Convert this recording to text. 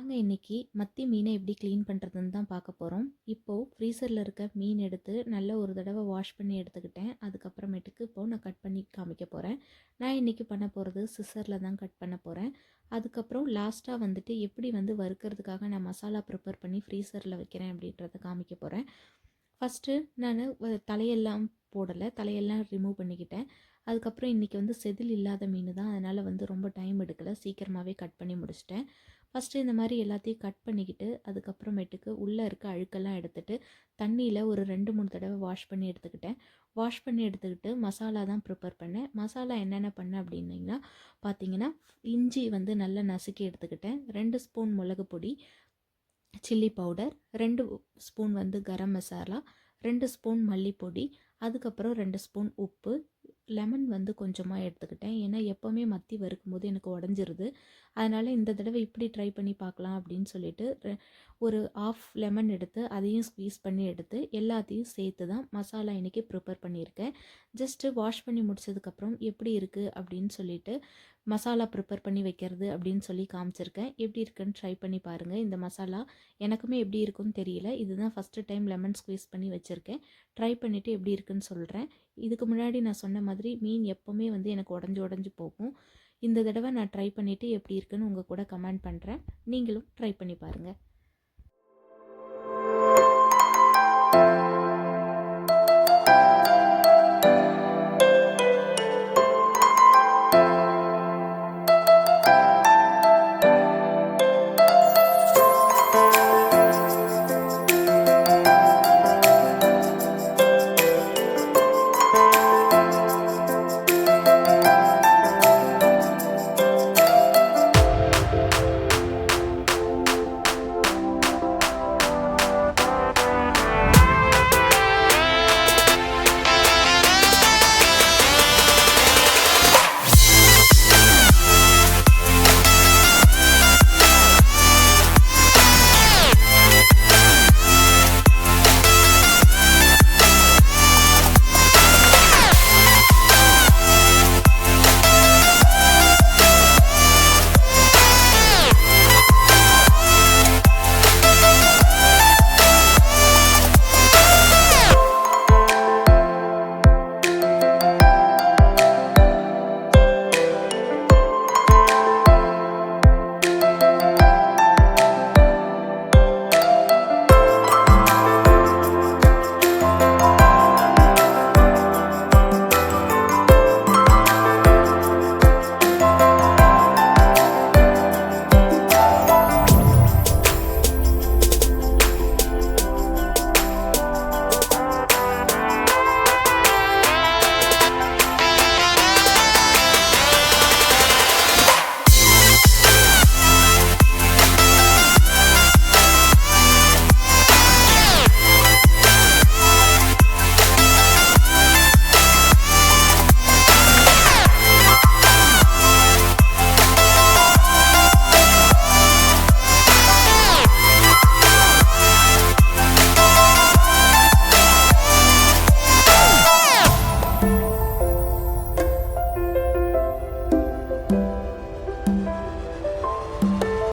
வாங்க இன்றைக்கி மத்தி மீனை எப்படி க்ளீன் பண்ணுறதுன்னு தான் பார்க்க போகிறோம் இப்போது ஃப்ரீசரில் இருக்க மீன் எடுத்து நல்ல ஒரு தடவை வாஷ் பண்ணி எடுத்துக்கிட்டேன். அதுக்கப்புறமேட்டுக்கு இப்போது நான் கட் பண்ணி காமிக்க போகிறேன் நான் இன்றைக்கி பண்ண போகிறது சிசரில் தான் கட் பண்ண போகிறேன் அதுக்கப்புறம் லாஸ்ட்டாக வந்துட்டு எப்படி வந்து வறுக்கிறதுக்காக நான் மசாலா ப்ரிப்பேர் பண்ணி ஃப்ரீசரில் வைக்கிறேன் அப்படின்றத காமிக்க போகிறேன் ஃபஸ்ட்டு நான் தலையெல்லாம் போடலை. தலையெல்லாம் ரிமூவ் பண்ணிக்கிட்டேன். அதுக்கப்புறம் இன்றைக்கி வந்து செதில் இல்லாத மீன் தான். அதனால் வந்து ரொம்ப டைம் எடுக்கலை. சீக்கிரமாகவே கட் பண்ணி முடிச்சிட்டேன். ஃபஸ்ட்டு இந்த மாதிரி எல்லாத்தையும் கட் பண்ணிக்கிட்டு அதுக்கப்புறமேட்டுக்கு உள்ளே இருக்க அழுக்கெல்லாம் எடுத்துகிட்டு தண்ணியில் ஒரு ரெண்டு மூணு தடவை வாஷ் பண்ணி எடுத்துக்கிட்டேன். வாஷ் பண்ணி எடுத்துக்கிட்டு மசாலா தான் ப்ரிப்பேர் பண்ணேன். மசாலா என்னென்ன பண்ணேன் அப்படின்னிங்கன்னா பார்த்தீங்கன்னா இஞ்சி வந்து நல்லா நசுக்கி எடுத்துக்கிட்டேன். ரெண்டு ஸ்பூன் மிளகு பொடி சில்லி பவுடர் ரெண்டு ஸ்பூன் வந்து கரம் மசாலா ரெண்டு ஸ்பூன் மல்லிப்பொடி அதுக்கப்புறம் ரெண்டு ஸ்பூன் உப்பு. லெமன் வந்து கொஞ்சமாக எடுத்துக்கிட்டேன். ஏன்னா எப்போவுமே மத்தி வறுக்கும்போது எனக்கு உடஞ்சிருது. அதனால் இந்த தடவை இப்படி ட்ரை பண்ணி பார்க்கலாம் அப்படின்னு சொல்லிட்டு ஒரு ஆஃப் லெமன் எடுத்து அதையும் ஸ்க்வீஸ் பண்ணி எடுத்து எல்லாத்தையும் சேர்த்து தான் மசாலா இன்றைக்கி ப்ரிப்பேர் பண்ணியிருக்கேன். ஜஸ்ட்டு வாஷ் பண்ணி முடிச்சதுக்கப்புறம் எப்படி இருக்குது அப்படின்னு சொல்லிட்டு மசாலா ப்ரிப்பேர் பண்ணி வைக்கிறது அப்படின்னு சொல்லி காமிச்சிருக்கேன். எப்படி இருக்குன்னு ட்ரை பண்ணி பாருங்கள் இந்த மசாலா எனக்குமே எப்படி இருக்குன்னு தெரியல. இதுதான் ஃபஸ்ட்டு டைம் லெமன் ஸ்க்வீஸ் பண்ணி வச்சுருக்கேன். ட்ரை பண்ணிவிட்டு எப்படி இருக்குது இருக்குன்னு சொல்கிறேன் இதுக்கு முன்னாடி நான் சொன்ன மாதிரி மீன் எப்போவுமே வந்து எனக்கு உடஞ்சி உடஞ்சி போகும். இந்த தடவை நான் ட்ரை பண்ணிவிட்டு எப்படி இருக்குன்னு உங்கள் கூட கமெண்ட் பண்ணுறேன் நீங்களும் ட்ரை பண்ணி பாருங்கள்